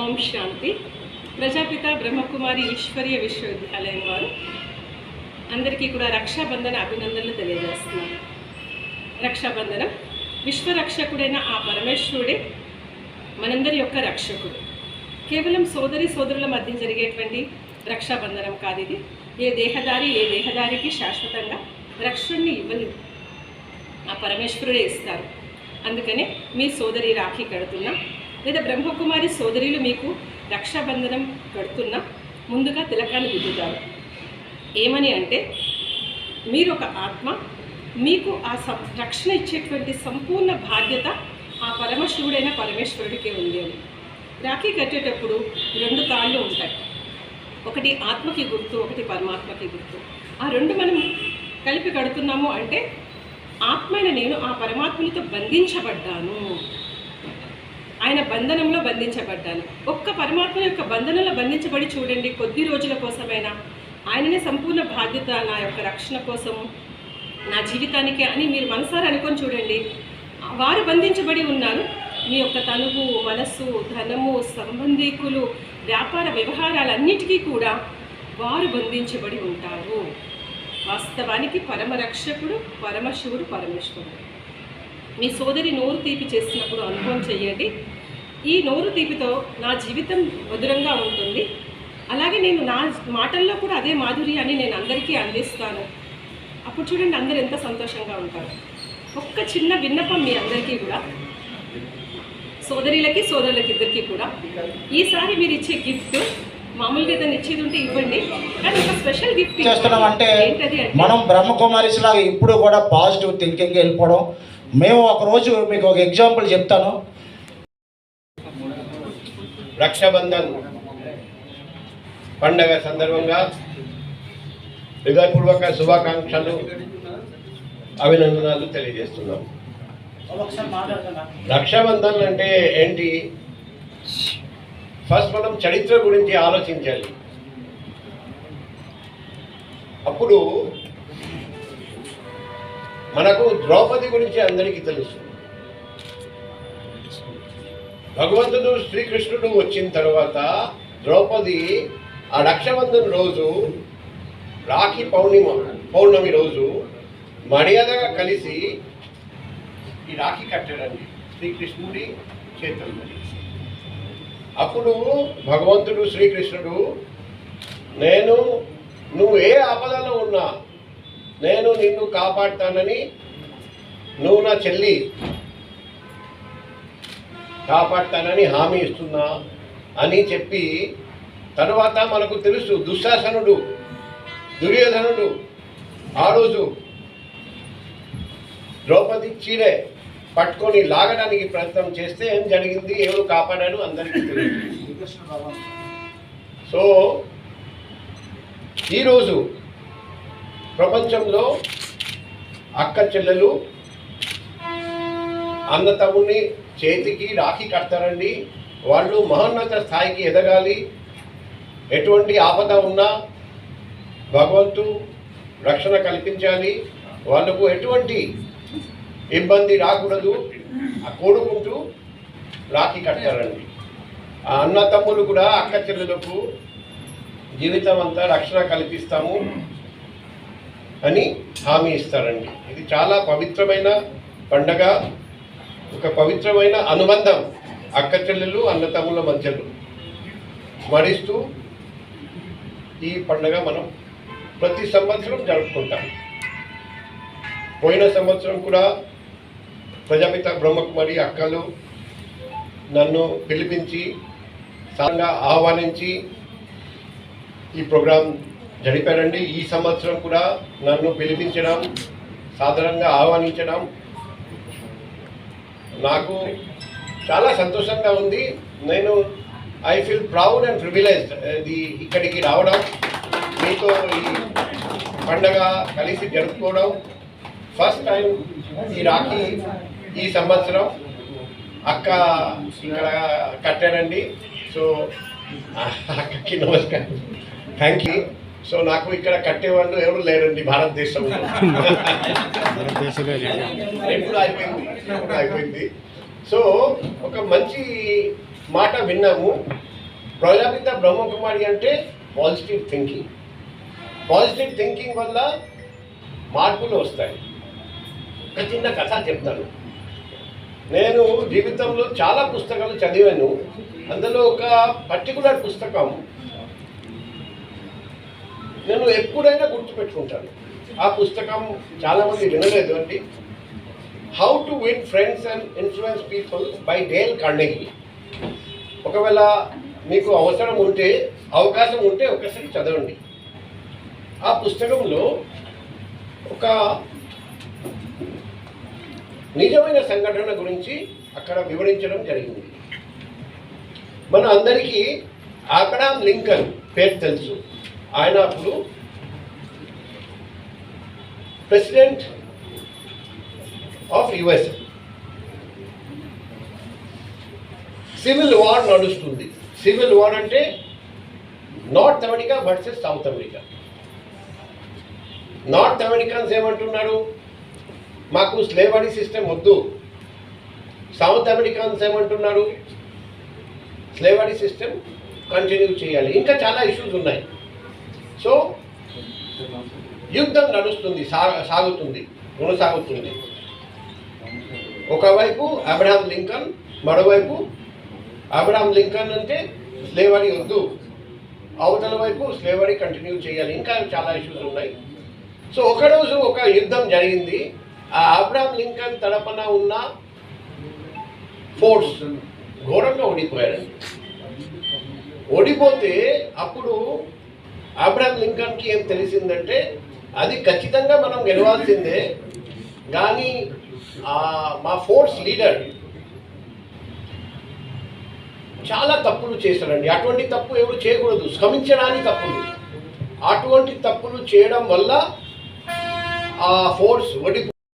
ఓం శాంతి. ప్రజాపిత బ్రహ్మకుమారి ఈశ్వరీయ విశ్వవిద్యాలయం వారు అందరికీ కూడా రక్షాబంధన అభినందనలు తెలియజేస్తున్నారు రక్షాబంధనం విశ్వరక్షకుడైన ఆ పరమేశ్వరుడే మనందరి యొక్క రక్షకుడు. కేవలం సోదరి సోదరుల మధ్య జరిగేటువంటి రక్షాబంధనం కాదు ఇది. ఏ దేహదారి ఏ దేహదారికి శాశ్వతంగా రక్షణని ఇవ్వలేదు ఆ పరమేశ్వరుడే ఇస్తారు. అందుకనే మీ సోదరి రాఖీ కడుతున్నా. లేదా బ్రహ్మకుమారి సోదరులు మీకు రక్షాబంధనం కడుతున్నా ముందుగా తిలకాన్ని దిద్దుతారు ఏమని అంటే మీరు ఒక ఆత్మ మీకు ఆ సం రక్షణ ఇచ్చేటువంటి సంపూర్ణ బాధ్యత ఆ పరమశివుడైన పరమేశ్వరుడికే ఉంది అని. రాఖీ కట్టేటప్పుడు రెండు తాళ్ళు ఉంటాయి. ఒకటి ఆత్మకి గుర్తు ఒకటి పరమాత్మకి గుర్తు. ఆ రెండు మనం కలిపి కడుతున్నాము అంటే ఆత్మైన నేను ఆ పరమాత్మనితో బంధించబడ్డాను. ఆయన బంధనంలో బంధించబడ్డాను. ఒక్క పరమాత్మ యొక్క బంధనంలో బంధించబడి చూడండి కొద్ది రోజుల కోసమైనా. ఆయననే సంపూర్ణ బాధ్యత నా యొక్క రక్షణ కోసము నా జీవితానికి అని మీరు మనసారి అనుకొని చూడండి. వారు బంధించబడి ఉన్నారు. మీ యొక్క తనువు మనస్సు ధనము సంబంధికులు వ్యాపార వ్యవహారాలన్నిటికీ కూడా వారు బంధించబడి ఉంటారు. వాస్తవానికి పరమరక్షకుడు పరమశివుడు పరమేశ్వరుడు. మీ సోదరి నోరు తీపి చేసినప్పుడు అనుభవం చెయ్యండి. ఈ నోరు తీపితో నా జీవితం మధురంగా ఉంటుంది. అలాగే నేను నా మాటల్లో కూడా అదే మాధుర్యాన్ని నేను అందరికీ అందిస్తాను. అప్పుడు చూడండి అందరు ఎంత సంతోషంగా ఉంటారు. ఒక్క చిన్న విన్నపం మీ అందరికీ కూడా సోదరులకి సోదరులకి ఇద్దరికి కూడా. ఈసారి మీరు ఇచ్చే గిఫ్ట్ మామూలుగా ఏదైనా ఇచ్చేది ఉంటే ఇవ్వండి. కానీ ఒక స్పెషల్ గిఫ్ట్ చేస్తున్నాం అంటే? మనం బ్రహ్మకుమారిస్ లాగా ఇప్పుడు కూడా పాజిటివ్ థింకింగ్ వెళ్ళిపోవడం. మేము ఒక రోజు మీకు ఒక ఎగ్జాంపుల్ చెప్తాను. రక్షాబంధన్ పండగ సందర్భంగా హృదయపూర్వక శుభాకాంక్షలు అభినందనలు తెలియజేస్తున్నాం. రక్షాబంధన్ అంటే ఏంటి? ఫస్ట్ మనం చరిత్ర గురించి ఆలోచించాలి. అప్పుడు మనకు ద్రౌపది గురించి అందరికీ తెలుసు. భగవంతుడు శ్రీకృష్ణుడు వచ్చిన తర్వాత ద్రౌపది ఆ రక్షాబంధన్ రోజు రాఖీ పౌర్ణిమ పౌర్ణమి రోజు మర్యాదగా కలిసి ఈ రాఖీ కట్టాడండి శ్రీకృష్ణుడి చేతుల్లో అప్పుడు భగవంతుడు శ్రీకృష్ణుడు నేను నువ్వు ఏ ఆపదలో ఉన్నా నేను నిన్ను కాపాడుతానని నువ్వు నా చెల్లి. కాపాడుతానని హామీ ఇస్తున్నా అని చెప్పి తర్వాత మనకు తెలుసు దుశ్శాసనుడు దుర్యోధనుడు. ఆ రోజు ద్రౌపది చీరే పట్టుకొని లాగడానికి ప్రయత్నం చేస్తే ఏం జరిగింది ఎవరు కాపాడాను అందరికీ సో ఈరోజు ప్రపంచంలో అక్క చెల్లెలు అన్నతమ్ముని చేతికి రాఖీ కడతారండి. వాళ్ళు మహోన్నత స్థాయికి ఎదగాలి. ఎటువంటి ఆపద ఉన్నా భగవంతు రక్షణ కల్పించాలి. వాళ్ళకు ఎటువంటి ఇబ్బంది రాకూడదు. ఆ కోడుకుంటూ రాఖీ కట్టారండి ఆ అన్న తమ్ములు కూడా అక్క చెల్లెలకు జీవితం అంతా రక్షణ కల్పిస్తాము అని హామీ ఇస్తారండి. ఇది చాలా పవిత్రమైన పండగ ఒక పవిత్రమైన అనుబంధం అక్క చెల్లెలు అన్నతమ్ముల మధ్యలో. స్మరిస్తూ ఈ పండగ మనం ప్రతి సంవత్సరం జరుపుకుంటాం. పోయిన సంవత్సరం కూడా ప్రజాపిత బ్రహ్మకుమారి అక్కలు నన్ను పిలిపించి సాంగా ఆహ్వానించి ఈ ప్రోగ్రాం జరిపారండి. ఈ సంవత్సరం కూడా నన్ను పిలిపించడం సాధారణంగా ఆహ్వానించడం నాకు చాలా సంతోషంగా ఉంది. నేను I feel proud and privileged ఇది ఇక్కడికి రావడం మీతో ఈ పండగ కలిసి జరుపుకోవడం. ఫస్ట్ టైం ఈ రాఖీ ఈ సంవత్సరం అక్క ఇక్కడ కట్టారండి. సో అక్కకి నమస్కారం. థ్యాంక్ యూ సో నాకు ఇక్కడ కట్టేవాళ్ళు ఎవరు లేరండి భారతదేశంలో. ఎప్పుడు అయిపోయింది. అయిపోయింది. సో ఒక మంచి మాట విన్నాము. ప్రజాపిత బ్రహ్మకుమారి అంటే పాజిటివ్ థింకింగ్ పాజిటివ్ థింకింగ్ వల్ల మార్పులు వస్తాయి. ఒక చిన్న కథ చెప్తాను. నేను జీవితంలో చాలా పుస్తకాలు చదివాను. అందులో ఒక పర్టికులర్ పుస్తకం నేను ఎప్పుడైనా గుర్తుపెట్టుకుంటాను. ఆ పుస్తకం చాలామంది వినలేదు అండి. How to win friends and influence people by Dale Carnegie ఒకవేళ మీకు అవసరం ఉంటే అవకాశం ఉంటే ఒకసారి చదవండి. ఆ పుస్తకంలో ఒక నిజమైన సంఘటన గురించి అక్కడ వివరించడం జరిగింది. మన అందరికీ అబ్రహాం లింకన్ పేరు తెలుసు. ఆయన అప్పుడు president of US. Civil war నడుస్తుంది. సివిల్ వార్ అంటే North America versus South America. North Americans ఏమంటున్నారు? మాకు స్లేవరీ సిస్టమ్ వద్దు. సౌత్ అమెరికన్స్ ఏమంటున్నారు? స్లేవరీ సిస్టమ్ కంటిన్యూ చేయాలి. ఇంకా చాలా ఇష్యూస్ ఉన్నాయి. సో యుద్ధం నడుస్తుంది సాగుతుంది కొనసాగుతుంది. ఒకవైపు అబ్రహాం లింకన్ మరోవైపు అబ్రహాం లింకన్ అంటే స్లేవరీ వద్దు. అవతల వైపు స్లేవరీ కంటిన్యూ చేయాలి. ఇంకా చాలా ఇష్యూస్ ఉన్నాయి. సో ఒకరోజు ఒక యుద్ధం జరిగింది. ఆ అబ్రామ్ లింకన్ తడపన ఉన్న ఫోర్స్ ఘోరంగా ఓడిపోయారండి ఓడిపోతే అప్పుడు అబ్రామ్ లింకన్కి ఏం తెలిసిందంటే అది ఖచ్చితంగా మనం గెలవాల్సిందే కానీ మా ఫోర్స్ లీడర్ చాలా తప్పులు చేశాడండి. అటువంటి తప్పు ఎవరు చేయకూడదు. శ్రమించడానికి తప్పులు. అటువంటి తప్పులు చేయడం వల్ల ఆ ఫోర్స్ ఓడి